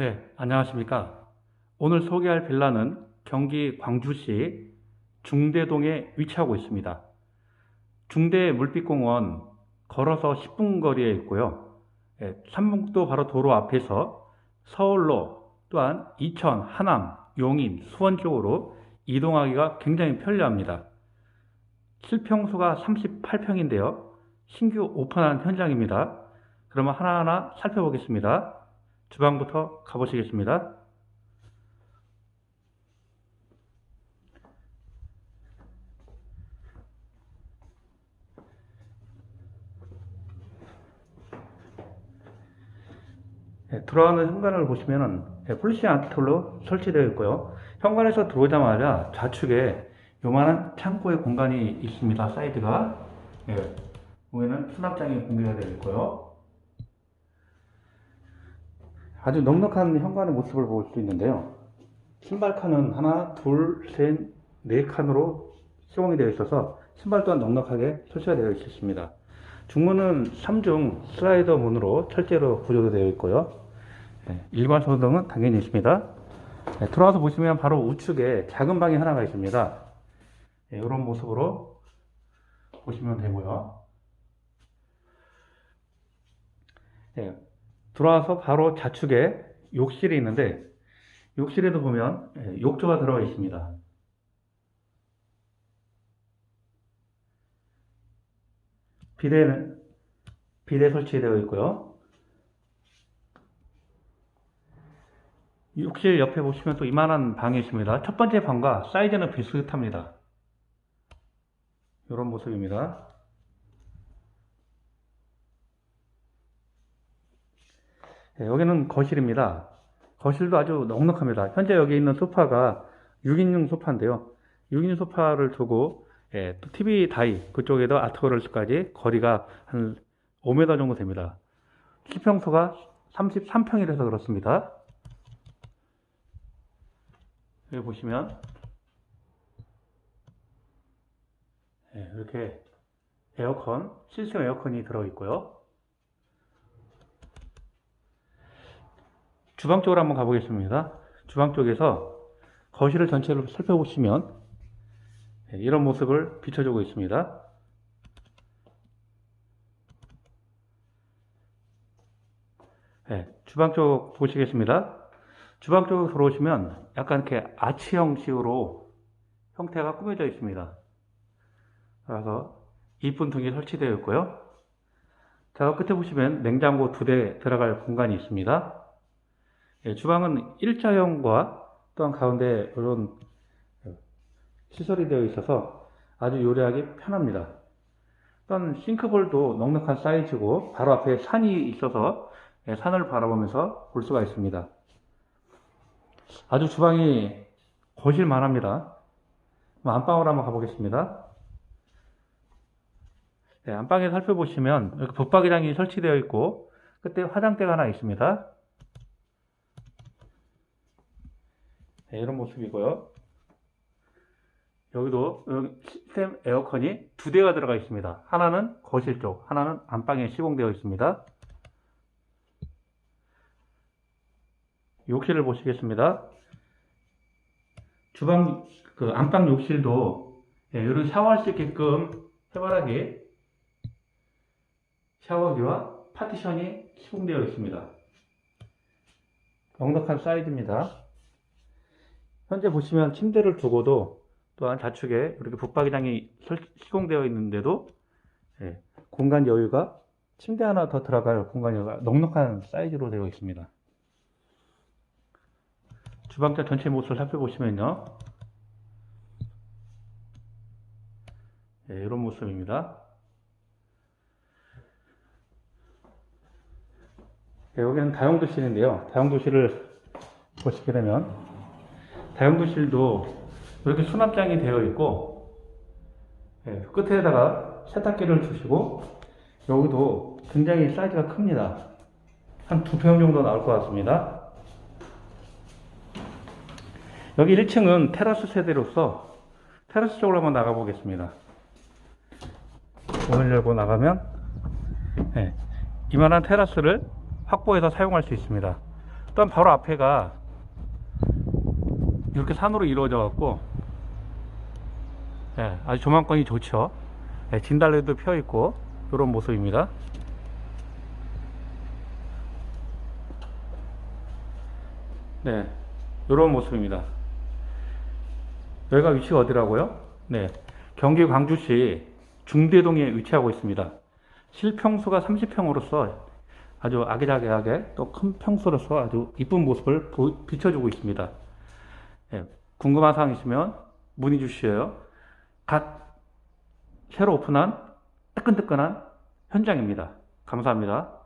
네, 안녕하십니까. 오늘 소개할 빌라는 경기 광주시 중대동에 위치하고 있습니다. 중대 물빛공원 걸어서 10분 거리에 있고요. 예, 삼북도 바로 도로 앞에서 서울로 또한 이천, 하남, 용인, 수원 쪽으로 이동하기가 굉장히 편리합니다. 실평수가 38평인데요. 신규 오픈한 현장입니다. 그러면 하나하나 살펴보겠습니다. 주방부터 가보시겠습니다. 네, 들어가는 현관을 보시면은 네, 플리시 아트로 설치되어 있고요. 현관에서 들어오자마자 좌측에 요만한 창고의 공간이 있습니다. 사이드가. 네, 위에는 수납장이 공개가 되어 있고요. 아주 넉넉한 현관의 모습을 볼 수 있는데요. 신발 칸은 하나, 둘, 셋, 네 칸으로 시공이 되어 있어서 신발 또한 넉넉하게 설치가 되어 있습니다. 중문은 3중 슬라이더 문으로 철제로 구조되어 있고요. 네, 일반 소등은 당연히 있습니다. 네, 들어와서 보시면 바로 우측에 작은 방이 하나가 있습니다. 네, 이런 모습으로 보시면 되고요. 네, 들어와서 바로 좌측에 욕실이 있는데 욕실에도 보면 예, 욕조가 들어가 있습니다. 비대는 비대 설치되어 있고요. 욕실 옆에 보시면 또 이만한 방이 있습니다. 첫 번째 방과 사이즈는 비슷합니다. 이런 모습입니다. 네, 여기는 거실입니다. 거실도 아주 넉넉합니다. 현재 여기 있는 소파가 6인용 소파인데요. 6인용 소파를 두고 예, 또 TV 다이 그쪽에도 아트월까지 거리가 한 5m 정도 됩니다. 시평수가 33평이라서 그렇습니다. 여기 보시면 예, 이렇게 에어컨, 실시간 에어컨이 들어 있고요. 주방 쪽으로 한번 가보겠습니다. 주방 쪽에서 거실을 전체를 살펴보시면 네, 이런 모습을 비춰주고 있습니다. 네, 주방 쪽 보시겠습니다. 주방 쪽으로 들어오시면 약간 이렇게 아치 형식으로 형태가 꾸며져 있습니다. 그래서 이쁜 등이 설치되어 있고요. 자, 끝에 보시면 냉장고 두 대 들어갈 공간이 있습니다. 예, 주방은 일자형과 또한 가운데 이런 시설이 되어 있어서 아주 요리하기 편합니다. 또한 싱크볼도 넉넉한 사이즈고 바로 앞에 산이 있어서 예, 산을 바라보면서 볼 수가 있습니다. 아주 주방이 거실만 합니다. 안방으로 한번 가보겠습니다. 네, 안방에 살펴보시면 이렇게 붙박이장이 설치되어 있고 끝에 화장대가 하나 있습니다. 네, 이런 모습이고요. 여기도 여기 시스템 에어컨이 두 대가 들어가 있습니다. 하나는 거실 쪽, 하나는 안방에 시공되어 있습니다. 욕실을 보시겠습니다. 주방, 그 안방 욕실도 예, 이런 샤워할 수 있게끔 해바라기 샤워기와 파티션이 시공되어 있습니다. 넉넉한 사이즈입니다. 현재 보시면 침대를 두고도 또한 좌측에 이렇게 붙박이장이 설- 시공되어 있는데도 예, 공간 여유가 침대 하나 더 들어갈 공간 여유가 넉넉한 사이즈로 되어 있습니다. 주방장 전체 모습을 살펴보시면요. 예, 이런 모습입니다. 예, 여기는 다용도실인데요. 다용도실을 보시게 되면 다용도실도 이렇게 수납장이 되어 있고 예, 끝에다가 세탁기를 두시고 여기도 굉장히 사이즈가 큽니다. 한 두 평 정도 나올 것 같습니다. 여기 1층은 테라스 세대로서 테라스 쪽으로 한번 나가 보겠습니다. 문을 열고 나가면 예, 이만한 테라스를 확보해서 사용할 수 있습니다. 일단 바로 앞에가 이렇게 산으로 이루어져 갖고 예, 아주 조망권이 좋죠. 예, 진달래도 펴 있고 이런 모습입니다. 네, 이런 모습입니다. 여기가 위치가 어디라고요? 네, 경기 광주시 중대동에 위치하고 있습니다. 실평수가 30평으로서 아주 아기자기하게 또 큰 평수로서 아주 이쁜 모습을 보- 비춰주고 있습니다. 예, 궁금한 사항 있으면 문의 주시어요. 갓 새로 오픈한 뜨끈뜨끈한 현장입니다. 감사합니다.